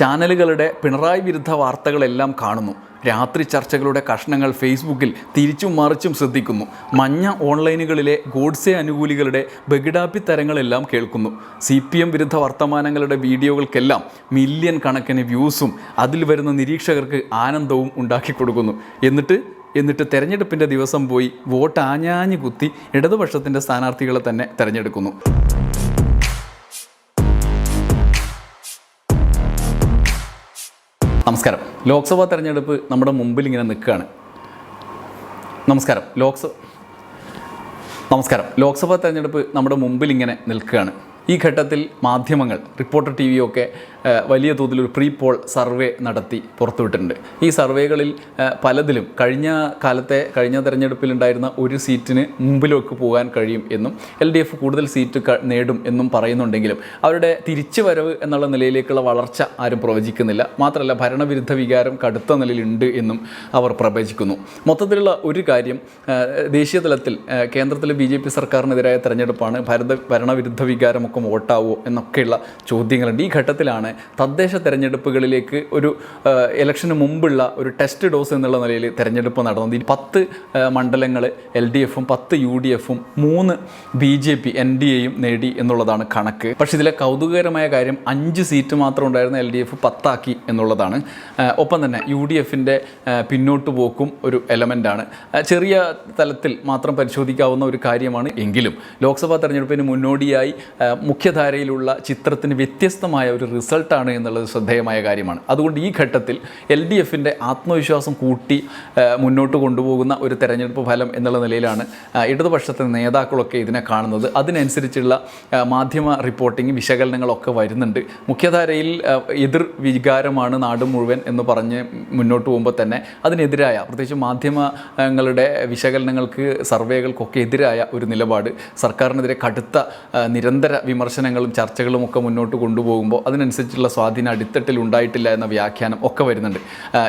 ചാനലുകളുടെ പിണറായി വിരുദ്ധ വാർത്തകളെല്ലാം കാണുന്നു. രാത്രി ചർച്ചകളുടെ കഷ്ണങ്ങൾ ഫേസ്ബുക്കിൽ തിരിച്ചും മറിച്ചും ശ്രദ്ധിക്കുന്നു. മഞ്ഞ ഓൺലൈനുകളിലെ ഗോഡ്സെ അനുകൂലികളുടെ ബഗിഡാപ്പി തരങ്ങളെല്ലാം കേൾക്കുന്നു. സി പി എം വിരുദ്ധ വർത്തമാനങ്ങളുടെ വീഡിയോകൾക്കെല്ലാം മില്യൺ കണക്കിന് വ്യൂസും അതിൽ വരുന്ന നിരീക്ഷകർക്ക് ആനന്ദവും ഉണ്ടാക്കി കൊടുക്കുന്നു. എന്നിട്ട് എന്നിട്ട് തെരഞ്ഞെടുപ്പിന്റെ ദിവസം പോയി വോട്ട് ആഞ്ഞാഞ്ഞ് കുത്തി ഇടതുപക്ഷത്തിന്റെ സ്ഥാനാർത്ഥികളെ തന്നെ തെരഞ്ഞെടുക്കുന്നു. നമസ്കാരം. ലോക്സഭാ തെരഞ്ഞെടുപ്പ് നമ്മുടെ മുമ്പിൽ ഇങ്ങനെ നിൽക്കുകയാണ്. നമസ്കാരം. ലോക്സ നമസ്കാരം. ലോക്സഭാ തെരഞ്ഞെടുപ്പ് നമ്മുടെ മുമ്പിൽ ഇങ്ങനെ നിൽക്കുകയാണ്. ഈ ഘട്ടത്തിൽ മാധ്യമങ്ങൾ റിപ്പോർട്ടർ ടി വിയൊക്കെ വലിയ തോതിൽ ഒരു പ്രീ പോൾ സർവേ നടത്തി പുറത്തുവിട്ടിട്ടുണ്ട്. ഈ സർവേകളിൽ പലതിലും കഴിഞ്ഞ കാലത്തെ കഴിഞ്ഞ തെരഞ്ഞെടുപ്പിലുണ്ടായിരുന്ന ഒരു സീറ്റിന് മുമ്പിലേക്ക് പോകാൻ കഴിയും എന്നും എൽ ഡി എഫ് കൂടുതൽ സീറ്റ് നേടും എന്നും പറയുന്നുണ്ടെങ്കിലും അവരുടെ തിരിച്ചു വരവ് എന്നുള്ള നിലയിലേക്കുള്ള വളർച്ച ആരും പ്രവചിക്കുന്നില്ല. മാത്രമല്ല ഭരണവിരുദ്ധ വികാരം കടുത്ത നിലയിലുണ്ട് എന്നും അവർ പ്രവചിക്കുന്നു. മൊത്തത്തിലുള്ള ഒരു കാര്യം ദേശീയ തലത്തിൽ കേന്ദ്രത്തിലെ ബി ജെ പി സർക്കാരിനെതിരായ തെരഞ്ഞെടുപ്പാണ് ഭരണ ഭരണവിരുദ്ധ വികാരമൊക്കെ വോട്ടാവോ എന്നൊക്കെയുള്ള ചോദ്യങ്ങളുണ്ട്. ഈ ഘട്ടത്തിലാണ് തദ്ദേശ തെരഞ്ഞെടുപ്പുകളിലേക്ക് ഒരു ഇലക്ഷന് മുമ്പുള്ള ഒരു ടെസ്റ്റ് ഡോസ് എന്നുള്ള നിലയിൽ തെരഞ്ഞെടുപ്പ് നടന്നത് പത്ത് മണ്ഡലങ്ങൾ എൽ ഡി എഫും പത്ത് യു ഡി എഫും മൂന്ന് B J P N D എയും നേടി എന്നുള്ളതാണ് കണക്ക്. പക്ഷേ ഇതിലെ കൗതുകകരമായ കാര്യം അഞ്ച് സീറ്റ് മാത്രം ഉണ്ടായിരുന്ന എൽ ഡി എഫ് പത്താക്കി എന്നുള്ളതാണ്. ഒപ്പം തന്നെ യു ഡി എഫിന്റെ പിന്നോട്ട് പോക്കും ഒരു എലമെന്റാണ് ചെറിയ തലത്തിൽ മാത്രം പരിശോധിക്കാവുന്ന ഒരു കാര്യമാണ് എങ്കിലും ലോക്സഭാ തെരഞ്ഞെടുപ്പിന് മുന്നോടിയായി മുഖ്യധാരയിലുള്ള ചിത്രത്തിന് വ്യത്യസ്തമായ ഒരു റിസൾട്ടാണ് എന്നുള്ളത് ശ്രദ്ധേയമായ കാര്യമാണ്. അതുകൊണ്ട് ഈ ഘട്ടത്തിൽ എൽ ഡി എഫിന്റെ ആത്മവിശ്വാസം കൂട്ടി മുന്നോട്ട് കൊണ്ടുപോകുന്ന ഒരു തെരഞ്ഞെടുപ്പ് ഫലം എന്നുള്ള നിലയിലാണ് ഇടതുപക്ഷത്തെ നേതാക്കളൊക്കെ ഇതിനെ കാണുന്നത്. അതിനനുസരിച്ചുള്ള മാധ്യമ റിപ്പോർട്ടിംഗ് വിശകലനങ്ങളൊക്കെ വരുന്നുണ്ട്. മുഖ്യധാരയിൽ എതിർ വികാരമാണ് നാട് മുഴുവൻ എന്ന് പറഞ്ഞ് മുന്നോട്ട് പോകുമ്പോൾ തന്നെ അതിനെതിരായ പ്രത്യേകിച്ച് മാധ്യമങ്ങളുടെ വിശകലനങ്ങൾക്ക് സർവേകൾക്കൊക്കെ എതിരായ ഒരു നിലപാട് സർക്കാരിനെതിരെ കടുത്ത നിരന്തര വിമർശനങ്ങളും ചർച്ചകളും ഒക്കെ മുന്നോട്ട് കൊണ്ടുപോകുമ്പോൾ അതിനനുസരിച്ചുള്ള സ്വാധീനം അടിത്തട്ടിൽ ഉണ്ടായിട്ടില്ല എന്ന വ്യാഖ്യാനം ഒക്കെ വരുന്നുണ്ട്.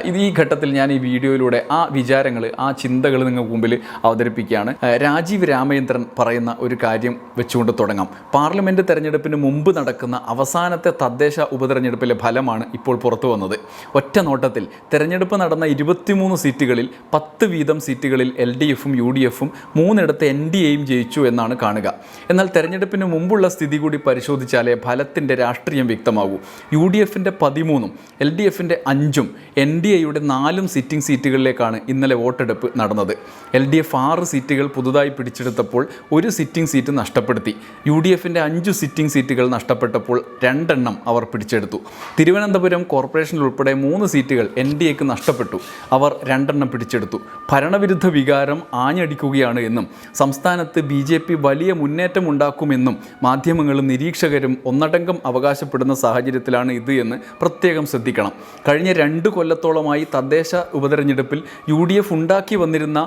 ഇത് ഈ ഘട്ടത്തിൽ ഞാൻ ഈ വീഡിയോയിലൂടെ ആ വിചാരങ്ങൾ ആ ചിന്തകൾ നിങ്ങൾക്ക് മുമ്പിൽ അവതരിപ്പിക്കുകയാണ്. രാജീവ് രാമചന്ദ്രൻ പറയുന്ന ഒരു കാര്യം വെച്ചുകൊണ്ട് തുടങ്ങാം. പാർലമെന്റ് തെരഞ്ഞെടുപ്പിന് മുമ്പ് നടക്കുന്ന അവസാനത്തെ തദ്ദേശ ഉപതെരഞ്ഞെടുപ്പിലെ ഫലമാണ് ഇപ്പോൾ പുറത്തു വന്നത്. ഒറ്റ നോട്ടത്തിൽ തെരഞ്ഞെടുപ്പ് നടന്ന ഇരുപത്തിമൂന്ന് സീറ്റുകളിൽ പത്ത് വീതം സീറ്റുകളിൽ എൽ ഡി എഫും യു ഡി എഫും മൂന്നിടത്ത് എൻ ഡി എയും ജയിച്ചു എന്നാണ് കാണുക. എന്നാൽ തെരഞ്ഞെടുപ്പിന് മുമ്പുള്ള സ്ഥിതി കൂടി പരിശോധിച്ചാലേ ഫലത്തിന്റെ രാഷ്ട്രീയം വ്യക്തമാകൂ. യു ഡി എഫിന്റെ പതിമൂന്നും എൽ ഡി എഫിന്റെ അഞ്ചും എൻ ഡി എയുടെ നാലും സിറ്റിംഗ് സീറ്റുകളിലേക്കാണ് ഇന്നലെ വോട്ടെടുപ്പ് നടന്നത്. എൽ ഡി എഫ് ആറ് സീറ്റുകൾ പുതുതായി പിടിച്ചെടുത്തപ്പോൾ ഒരു സിറ്റിംഗ് സീറ്റ് നഷ്ടപ്പെടുത്തി. യു ഡി എഫിന്റെ അഞ്ചു സിറ്റിംഗ് സീറ്റുകൾ നഷ്ടപ്പെട്ടപ്പോൾ രണ്ടെണ്ണം അവർ പിടിച്ചെടുത്തു. തിരുവനന്തപുരം കോർപ്പറേഷനിൽ ഉൾപ്പെടെ മൂന്ന് സീറ്റുകൾ എൻ ഡി എക്ക് നഷ്ടപ്പെട്ടു. അവർ രണ്ടെണ്ണം പിടിച്ചെടുത്തു. ഭരണവിരുദ്ധ വികാരം ആഞ്ഞടിക്കുകയാണ് എന്നും സംസ്ഥാനത്ത് ബി ജെ പി വലിയ മുന്നേറ്റം ഉണ്ടാക്കുമെന്നും മാധ്യമങ്ങളും നിരീക്ഷകരും ഒന്നടങ്കം അവകാശപ്പെടുന്ന സാഹചര്യത്തിലാണ് ഇത് എന്ന് പ്രത്യേകം ശ്രദ്ധിക്കണം. കഴിഞ്ഞ രണ്ട് കൊല്ലത്തോളമായി തദ്ദേശ ഉപതെരഞ്ഞെടുപ്പിൽ യു ഡി എഫ് ഉണ്ടാക്കി വന്നിരുന്ന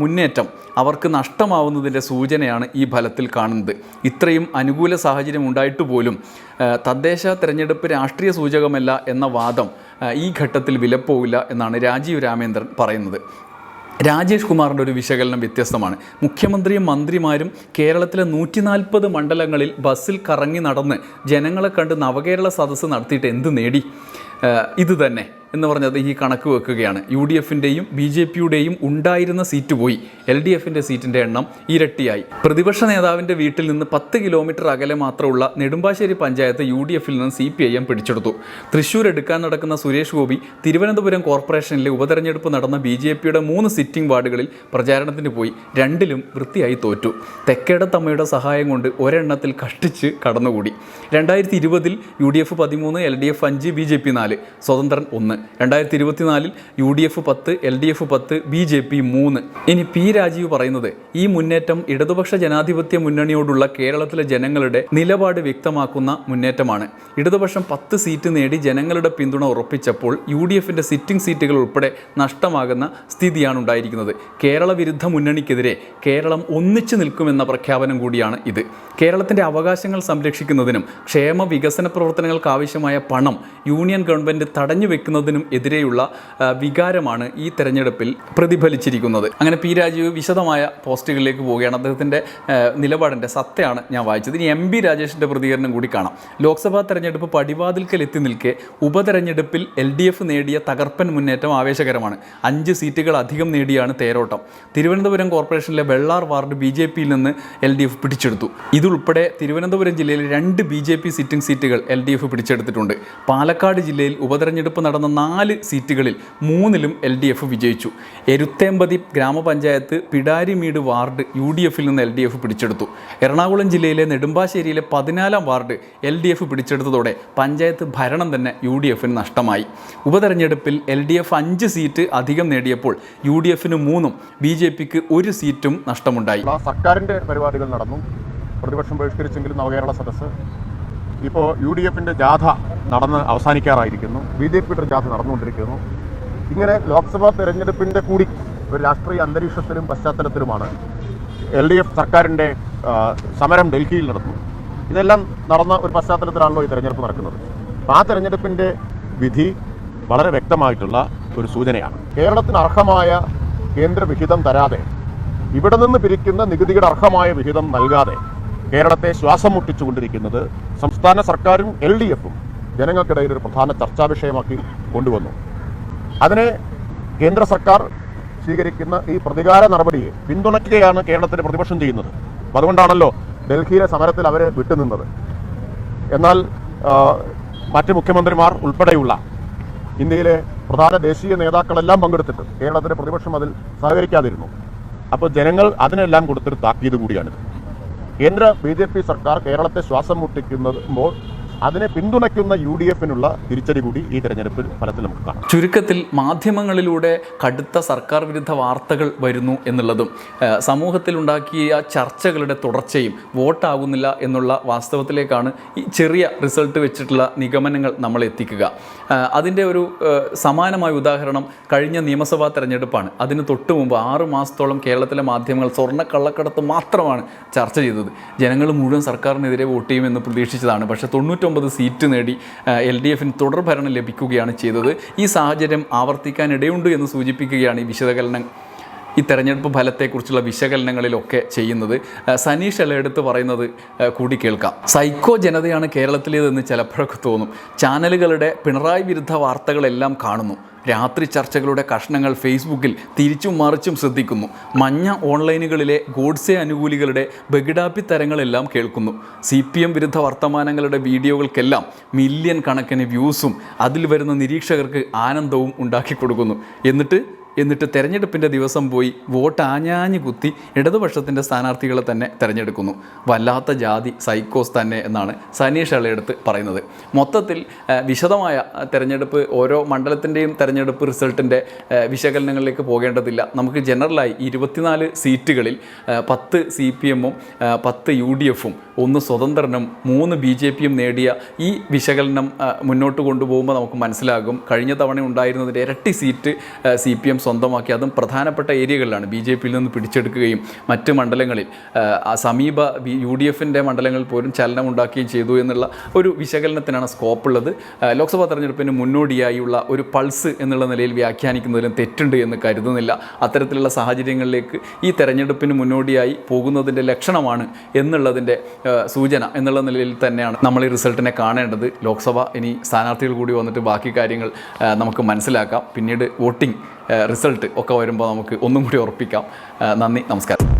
മുന്നേറ്റം അവർക്ക് നഷ്ടമാവുന്നതിന്റെ സൂചനയാണ് ഈ ഫലത്തിൽ കാണുന്നത്. ഇത്രയും അനുകൂല സാഹചര്യം ഉണ്ടായിട്ട് പോലും തദ്ദേശ തെരഞ്ഞെടുപ്പ് രാഷ്ട്രീയ സൂചകമല്ല എന്ന വാദം ഈ ഘട്ടത്തിൽ വിലപ്പോവില്ല എന്നാണ് രാജീവ് രാമേന്ദ്രൻ പറയുന്നത്. രാജേഷ് കുമാറിന്റെ ഒരു വിശകലനം വ്യത്യസ്തമാണ്. മുഖ്യമന്ത്രിയും മന്ത്രിമാരും കേരളത്തിലെ നൂറ്റി നാൽപ്പത് മണ്ഡലങ്ങളിൽ ബസ്സിൽ കറങ്ങി നടന്ന് ജനങ്ങളെ കണ്ട് നവകേരള സദസ്സ് നടത്തിയിട്ട് എന്ത് നേടി? ഇത് തന്നെ എന്ന് പറഞ്ഞത് ഈ കണക്ക് വെക്കുകയാണ്. യു ഡി എഫിന്റെയും ബി ജെ പിയുടെയും ഉണ്ടായിരുന്ന സീറ്റ് പോയി. എൽ ഡി എഫിന്റെ സീറ്റിന്റെ എണ്ണം ഇരട്ടിയായി. പ്രതിപക്ഷ നേതാവിന്റെ വീട്ടിൽ നിന്ന് പത്ത് കിലോമീറ്റർ അകലെ മാത്രമുള്ള നെടുമ്പാശ്ശേരി പഞ്ചായത്ത് യു ഡി എഫിൽ നിന്ന് സി പി ഐ എം പിടിച്ചെടുത്തു. തൃശ്ശൂർ എടുക്കാൻ നടക്കുന്ന സുരേഷ് ഗോപി തിരുവനന്തപുരം കോർപ്പറേഷനിലെ ഉപതെരഞ്ഞെടുപ്പ് നടന്ന ബി ജെ പിയുടെ മൂന്ന് സിറ്റിംഗ് വാർഡുകളിൽ പ്രചാരണത്തിന് പോയി. രണ്ടിലും വൃത്തിയായി തോറ്റു. തെക്കേടത്തമ്മയുടെ സഹായം കൊണ്ട് ഒരെണ്ണത്തിൽ കഷ്ടിച്ച് കടന്നുകൂടി. രണ്ടായിരത്തി ഇരുപതിൽ യു ഡി എഫ് പതിമൂന്ന് എൽ ഡി എഫ് അഞ്ച് ബി ജെ പി നാല്. സ്വതന്ത്രൻ ഒന്ന്. രണ്ടായിരത്തി ഇരുപത്തിനാലിൽ യു ഡി എഫ് പത്ത് എൽ ഡി എഫ് പത്ത് ബി ജെ പി മൂന്ന്. ഇനി പി രാജീവ് പറയുന്നത് ഈ മുന്നേറ്റം ഇടതുപക്ഷ ജനാധിപത്യ മുന്നണിയോടുള്ള കേരളത്തിലെ ജനങ്ങളുടെ നിലപാട് വ്യക്തമാക്കുന്ന മുന്നേറ്റമാണ്. ഇടതുപക്ഷം പത്ത് സീറ്റ് നേടി ജനങ്ങളുടെ പിന്തുണ ഉറപ്പിച്ചപ്പോൾ യു ഡി എഫിന്റെ സിറ്റിംഗ് സീറ്റുകൾ ഉൾപ്പെടെ നഷ്ടമാകുന്ന സ്ഥിതിയാണ് ഉണ്ടായിരിക്കുന്നത്. കേരള വിരുദ്ധ മുന്നണിക്കെതിരെ കേരളം ഒന്നിച്ചു നിൽക്കുമെന്ന പ്രഖ്യാപനം കൂടിയാണ് ഇത്. കേരളത്തിന്റെ അവകാശങ്ങൾ സംരക്ഷിക്കുന്നതിനും ക്ഷേമ വികസന പ്രവർത്തനങ്ങൾക്ക് ആവശ്യമായ പണം യൂണിയൻ ഗവൺമെന്റ് തടഞ്ഞു വെക്കുന്നതിനും എതിരെയുള്ള വികാരമാണ് ഈ തെരഞ്ഞെടുപ്പിൽ പ്രതിഫലിച്ചിരിക്കുന്നത്. അങ്ങനെ പി രാജീവ് വിശദമായ പോസ്റ്റുകളിലേക്ക് പോവുകയാണ്. അദ്ദേഹത്തിന്റെ നിലപാടിന്റെ സത്യമാണ് ഞാൻ വായിച്ചത്. ഇനി എം ബി രാജേഷിന്റെ പ്രതികരണം കൂടി കാണാം. ലോക്സഭാ തെരഞ്ഞെടുപ്പ് പടിവാതിൽക്കൽ എത്തി നിൽക്കെ ഉപതെരഞ്ഞെടുപ്പിൽ എൽ ഡി എഫ് നേടിയ തകർപ്പൻ മുന്നേറ്റം ആവേശകരമാണ്. അഞ്ച് സീറ്റുകൾ അധികം നേടിയാണ് തേരോട്ടം. തിരുവനന്തപുരം കോർപ്പറേഷനിലെ വെള്ളാർ വാർഡ് ബി ജെ പിയിൽ നിന്ന് എൽ ഡി എഫ് പിടിച്ചെടുത്തു. ഇതുൾപ്പെടെ തിരുവനന്തപുരം ജില്ലയിൽ രണ്ട് ബി ജെ പി സിറ്റിംഗ് സീറ്റുകൾ എൽ ഡി എഫ് പിടിച്ചെടുത്തിട്ടുണ്ട്. പാലക്കാട് ജില്ലയിൽ ഉപതെരഞ്ഞെടുപ്പ് നടന്ന നാല് സീറ്റുകളിൽ മൂന്നിലും എൽ ഡി എഫ് വിജയിച്ചു. എരുത്തേമ്പതി ഗ്രാമപഞ്ചായത്ത് പിടാരിമീട് വാർഡ് യു ഡി എഫിൽ നിന്ന് എൽ ഡി എഫ് പിടിച്ചെടുത്തു. എറണാകുളം ജില്ലയിലെ നെടുമ്പാശ്ശേരിയിലെ പതിനാലാം വാർഡ് എൽ ഡി എഫ് പിടിച്ചെടുത്തതോടെ പഞ്ചായത്ത് ഭരണം തന്നെ യു ഡി എഫിന് നഷ്ടമായി. ഉപതെരഞ്ഞെടുപ്പിൽ എൽ ഡി എഫ് അഞ്ച് സീറ്റ് അധികം നേടിയപ്പോൾ യു ഡി എഫിന് മൂന്നും ബി ജെ പിക്ക് ഒരു സീറ്റും നഷ്ടമുണ്ടായി. സർക്കാരിന്റെ പരിപാടികൾ നടന്നു. പ്രതിപക്ഷം ബഹിഷ്കരിച്ചെങ്കിലും നവകേരള സദസ്സ് ഇപ്പോൾ യു ഡി എഫിന്റെ ജാഥ നടന്ന് അവസാനിക്കാറായിരിക്കുന്നു. ബി ജെ പിയുടെ ജാഥ നടന്നുകൊണ്ടിരിക്കുന്നു. ഇങ്ങനെ ലോക്സഭാ തെരഞ്ഞെടുപ്പിന്റെ കൂടി ഒരു രാഷ്ട്രീയ അന്തരീക്ഷത്തിലും പശ്ചാത്തലത്തിലുമാണ് എൽ ഡി എഫ് സർക്കാരിന്റെ സമരം ഡൽഹിയിൽ നടന്നു ഇതെല്ലാം നടന്ന ഒരു പശ്ചാത്തലത്തിലാണല്ലോ ഈ തെരഞ്ഞെടുപ്പ് നടക്കുന്നത്. ആ തെരഞ്ഞെടുപ്പിന്റെ വിധി വളരെ വ്യക്തമായിട്ടുള്ള ഒരു സൂചനയാണ്. കേരളത്തിന് അർഹമായ കേന്ദ്ര വിഹിതം തരാതെ ഇവിടെ നിന്ന് പിരിക്കുന്ന നികുതിയുടെ അർഹമായ വിഹിതം നൽകാതെ കേരളത്തെ ശ്വാസം മുട്ടിച്ചുകൊണ്ടിരിക്കുന്നത് സംസ്ഥാന സർക്കാരും എൽ ഡി എഫും ജനങ്ങൾക്കിടയിൽ ഒരു പ്രധാന ചർച്ചാ വിഷയമാക്കി കൊണ്ടുവന്നു. അതിനെ കേന്ദ്ര സർക്കാർ സ്വീകരിക്കുന്ന ഈ പ്രതികാര നടപടിയെ പിന്തുണയ്ക്കുകയാണ് കേരളത്തിന്റെ പ്രതിപക്ഷം ചെയ്യുന്നത്. അപ്പം അതുകൊണ്ടാണല്ലോ ഡൽഹിയിലെ സമരത്തിൽ അവർ വിട്ടുനിന്നത്. എന്നാൽ മറ്റ് മുഖ്യമന്ത്രിമാർ ഉൾപ്പെടെയുള്ള ഇന്ത്യയിലെ പ്രധാന ദേശീയ നേതാക്കളെല്ലാം പങ്കെടുത്തിട്ട് കേരളത്തിലെ പ്രതിപക്ഷം അതിൽ സഹകരിക്കാതിരുന്നു. അപ്പോൾ ജനങ്ങൾ അതിനെല്ലാം കൊടുത്തൊരു താക്കീത് കൂടിയാണിത്. കേന്ദ്ര ബി സർക്കാർ കേരളത്തെ ശ്വാസം മുട്ടിക്കുമ്പോൾ അതിനെ പിന്തുണയ്ക്കുന്ന യു ഡി എഫിനുള്ള തിരിച്ചടി കൂടി ഈ തെരഞ്ഞെടുപ്പ് ഫലത്തിൽ നമുക്ക് കാണാം. ചുരുക്കത്തിൽ മാധ്യമങ്ങളിലൂടെ കടുത്ത സർക്കാർ വിരുദ്ധ വാർത്തകൾ വരുന്നു എന്നുള്ളതും സമൂഹത്തിലുണ്ടാക്കിയ ചർച്ചകളുടെ തുടർച്ചയും വോട്ടാകുന്നില്ല എന്നുള്ള വാസ്തവത്തിലേക്കാണ് ഈ ചെറിയ റിസൾട്ട് വെച്ചിട്ടുള്ള നിഗമനങ്ങൾ നമ്മൾ എത്തിക്കുക. അതിന്റെ ഒരു സമാനമായ ഉദാഹരണം കഴിഞ്ഞ നിയമസഭാ തെരഞ്ഞെടുപ്പാണ്. അതിന് തൊട്ടു മുമ്പ് ആറ് മാസത്തോളം കേരളത്തിലെ മാധ്യമങ്ങൾ സ്വർണ കള്ളക്കടത്ത് മാത്രമാണ് ചർച്ച ചെയ്തത്. ജനങ്ങൾ മുഴുവൻ സർക്കാരിനെതിരെ വോട്ട് ചെയ്യുമെന്ന് പ്രതീക്ഷിച്ചതാണ്. പക്ഷേ തൊണ്ണൂറ്റൊമ്പത് സീറ്റ് നേടി എൽ ഡി എഫിന് തുടർ ഭരണം ലഭിക്കുകയാണ് ചെയ്തത്. ഈ സാഹചര്യം ആവർത്തിക്കാൻ ഇടയുണ്ട് എന്ന് സൂചിപ്പിക്കുകയാണ് ഈ വിശകലനം ഈ തെരഞ്ഞെടുപ്പ് ഫലത്തെക്കുറിച്ചുള്ള വിശകലനങ്ങളിലൊക്കെ ചെയ്യുന്നത് സനീഷ് എളയെടുത്ത് പറയുന്നത് കൂടി കേൾക്കാം. സൈക്കോ ജനതയാണ് കേരളത്തിലേതെന്ന് ചിലപ്പോഴൊക്കെ തോന്നും. ചാനലുകളുടെ പിണറായി വിരുദ്ധ വാർത്തകളെല്ലാം കാണുന്നു. രാത്രി ചർച്ചകളുടെ കഷ്ണങ്ങൾ ഫേസ്ബുക്കിൽ തിരിച്ചും മറിച്ചും ശ്രദ്ധിക്കുന്നു. മഞ്ഞ ഓൺലൈനുകളിലെ ഗോഡ്സെ അനുകൂലികളുടെ ബഗിഡാപ്പി തരങ്ങളെല്ലാം കേൾക്കുന്നു. സി പി എം വിരുദ്ധ വർത്തമാനങ്ങളുടെ വീഡിയോകൾക്കെല്ലാം മില്യൺ കണക്കിന് വ്യൂസും അതിൽ വരുന്ന നിരീക്ഷകർക്ക് ആനന്ദവും ഉണ്ടാക്കി കൊടുക്കുന്നു. എന്നിട്ട് എന്നിട്ട് തെരഞ്ഞെടുപ്പിന്റെ ദിവസം പോയി വോട്ട് ആഞ്ഞാഞ്ഞ് കുത്തി ഇടതുപക്ഷത്തിന്റെ സ്ഥാനാർത്ഥികളെ തന്നെ തിരഞ്ഞെടുക്കുന്നു. വല്ലാത്ത ജാതി സൈക്കോസ് തന്നെ എന്നാണ് സനീഷ് അളയെടുത്ത് പറയുന്നത്. മൊത്തത്തിൽ വിശദമായ തെരഞ്ഞെടുപ്പ് ഓരോ മണ്ഡലത്തിന്റെയും തെരഞ്ഞെടുപ്പ് റിസൾട്ടിന്റെ വിശകലനങ്ങളിലേക്ക് പോകേണ്ടതില്ല. നമുക്ക് ജനറലായി ഇരുപത്തിനാല് സീറ്റുകളിൽ പത്ത് സി പി എമ്മും പത്ത് യു ഡി എഫും ഒന്ന് സ്വതന്ത്രനും മൂന്ന് ബി ജെ പിയും നേടിയ ഈ വിശകലനം മുന്നോട്ട് കൊണ്ടുപോകുമ്പോൾ നമുക്ക് മനസ്സിലാകും. കഴിഞ്ഞ തവണ ഉണ്ടായിരുന്നതിന്റെ ഇരട്ടി സീറ്റ് സി പി എം സ്വന്തമാക്കി. അതും പ്രധാനപ്പെട്ട ഏരിയകളിലാണ് ബി ജെ പിയിൽ നിന്ന് പിടിച്ചെടുക്കുകയും മറ്റ് മണ്ഡലങ്ങളിൽ. സമീപ യു ഡി എഫിന്റെ മണ്ഡലങ്ങളിൽ പോലും ചലനം ഉണ്ടാക്കുകയും ചെയ്തു എന്നുള്ള ഒരു വിശകലനത്തിനാണ് സ്കോപ്പുള്ളത്. ലോക്സഭാ തെരഞ്ഞെടുപ്പിന് മുന്നോടിയായുള്ള ഒരു പൾസ് എന്നുള്ള നിലയിൽ വ്യാഖ്യാനിക്കുന്നതിലും തെറ്റുണ്ട് എന്ന് കരുതുന്നില്ല. അത്തരത്തിലുള്ള സാഹചര്യങ്ങളിലേക്ക് ഈ തെരഞ്ഞെടുപ്പിന് മുന്നോടിയായി പോകുന്നതിന്റെ ലക്ഷണമാണ് എന്നുള്ളതിന്റെ സൂചന എന്നുള്ള നിലയിൽ തന്നെയാണ് നമ്മൾ ഈ റിസൾട്ടിനെ കാണേണ്ടത്. ലോക്സഭ ഇനി സ്ഥാനാർത്ഥികൾ കൂടി വന്നിട്ട് ബാക്കി കാര്യങ്ങൾ നമുക്ക് മനസ്സിലാക്കാം. പിന്നീട് വോട്ടിംഗ് റിസൾട്ട് ഒക്കെ വരുമ്പോൾ നമുക്ക് ഒന്നും കൂടി ഉറപ്പിക്കാം. നന്ദി നമസ്കാരം.